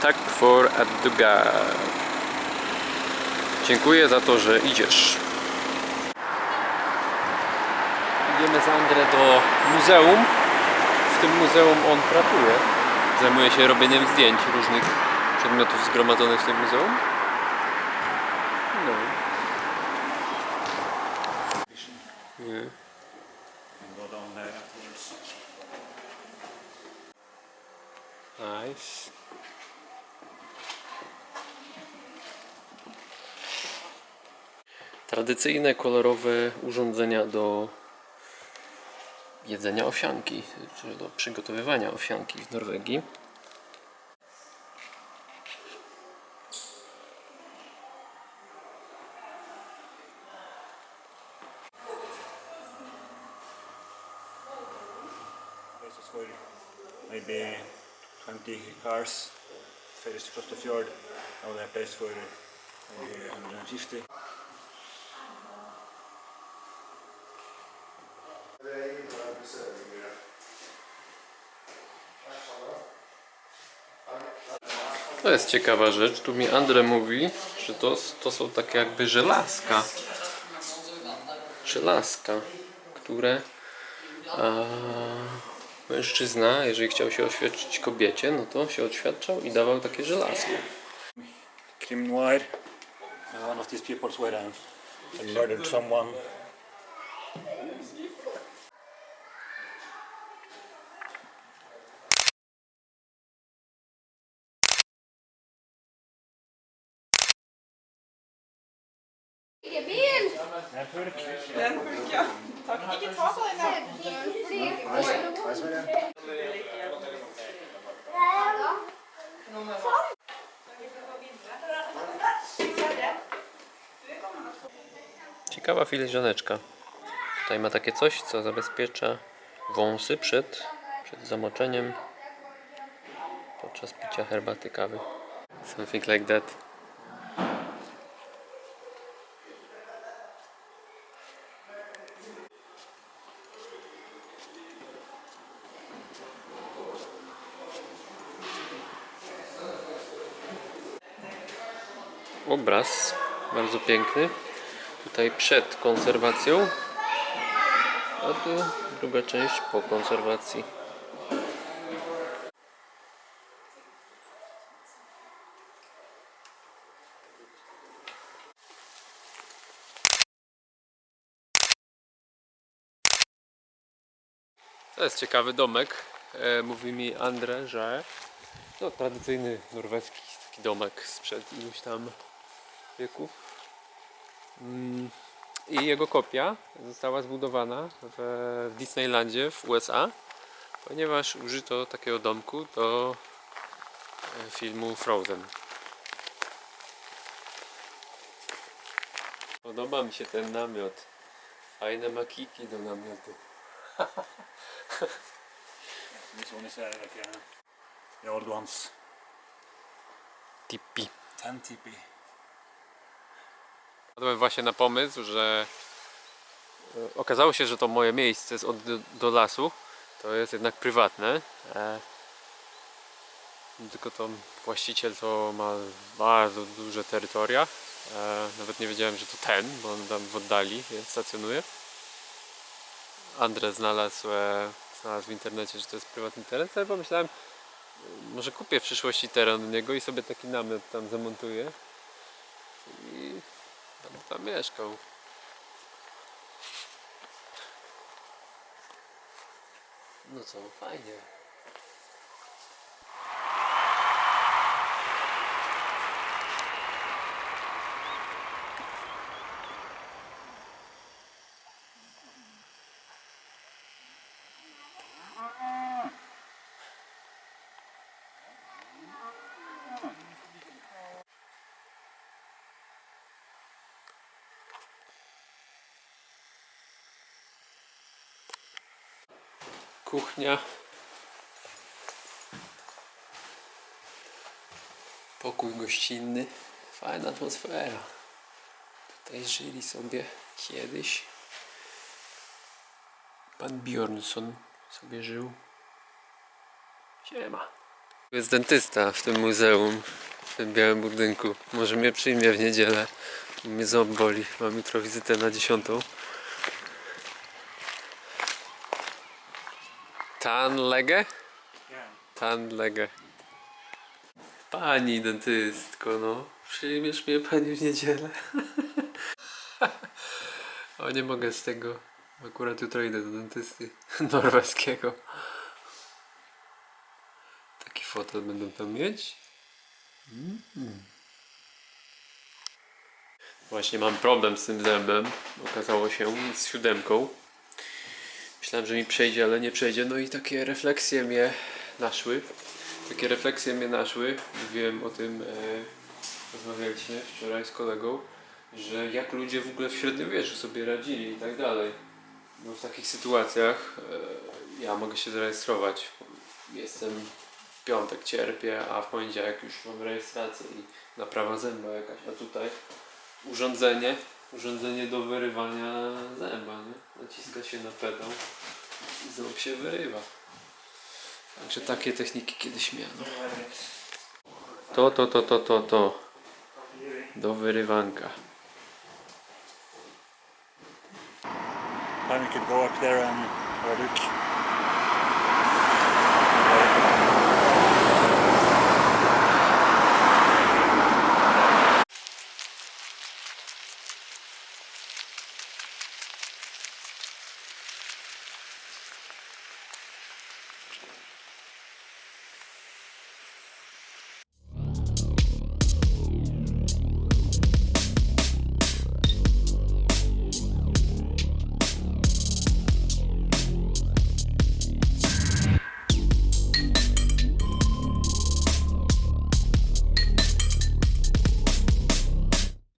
Tak for Aduga. Dziękuję za to, że idziesz. Idziemy z Andrę do muzeum. W tym muzeum on pracuje. Zajmuje się robieniem zdjęć różnych przedmiotów zgromadzonych w tym muzeum. No. Nie. Afterwards. Nice. Tradycyjne kolorowe urządzenia do jedzenia owsianki, czy do przygotowywania owsianki w Norwegii. Maybe 20 cars ferries across the fjord. Now they have place for maybe 150. To jest ciekawa rzecz. Tu mi Andre mówi, że to, to są takie jakby żelazka. Żelazka, które a, mężczyzna, jeżeli chciał się oświadczyć kobiecie, no to się oświadczał i dawał takie żelazko. Krim Noir. One of these people uh, had murdered someone. Vilken bil! En purk. Ikke ta på den der. Ciekawa filiżaneczka. Tutaj ma takie coś, co zabezpiecza wąsy przed, przed zamoczeniem podczas picia herbaty kawy. Something like that. Obraz bardzo piękny. Tutaj przed konserwacją, a tu druga część po konserwacji. To jest ciekawy domek. E, mówi mi Andre, że no, tradycyjny norweski taki domek sprzed iluś tam wieków. Mm, I jego kopia została zbudowana w Disneylandzie w USA, ponieważ użyto takiego domku do e, filmu Frozen. Podoba mi się ten namiot. Fajne makiki do namiotu. This one is uh, like uh, the old ones. Tippi. 10 TP. Wpadłem właśnie na pomysł, że e, okazało się, że to moje miejsce od do, lasu to jest jednak prywatne. E, tylko to właściciel to ma bardzo duże terytoria. E, nawet nie wiedziałem, że to ten, bo on tam w oddali stacjonuje. Andre znalazł, znalazł w internecie, że to jest prywatny teren, ale pomyślałem, może kupię w przyszłości teren od niego i sobie taki namiot tam zamontuję. Tam mieszkał. No co, fajnie. Kuchnia. Pokój gościnny. Fajna atmosfera. Tutaj żyli sobie kiedyś. Pan Bjornsson sobie żył. Siema. Jest dentysta w tym muzeum, w tym białym budynku. Może mnie przyjmie w niedzielę. Mnie ząb boli. Mam jutro wizytę na dziesiątą. Tanlege? Tanlege. Pani dentystko, no. Przyjmiesz mnie pani w niedzielę. o, nie mogę z tego. Akurat jutro idę do dentysty norweskiego. Taki fotel będą tam mieć. Mm. Właśnie mam problem z tym zębem. Okazało się z siódemką. Myślałem, że mi przejdzie, ale nie przejdzie. No i takie refleksje mnie naszły. Takie refleksje mnie naszły. Mówiłem o tym, e, rozmawialiśmy wczoraj z kolegą, że jak ludzie w ogóle w średniowieczu sobie radzili i tak dalej. No w takich sytuacjach e, ja mogę się zarejestrować. Jestem w piątek cierpię, a w poniedziałek już mam rejestrację i naprawa zęba jakaś. A tutaj urządzenie, urządzenie do wyrywania zęba, nie? Naciska się na pedał i ząb się wyrywa. Także takie techniki kiedyś miano. To, to, to, to, to, to. Do wyrywanka. Time you could go up there and look.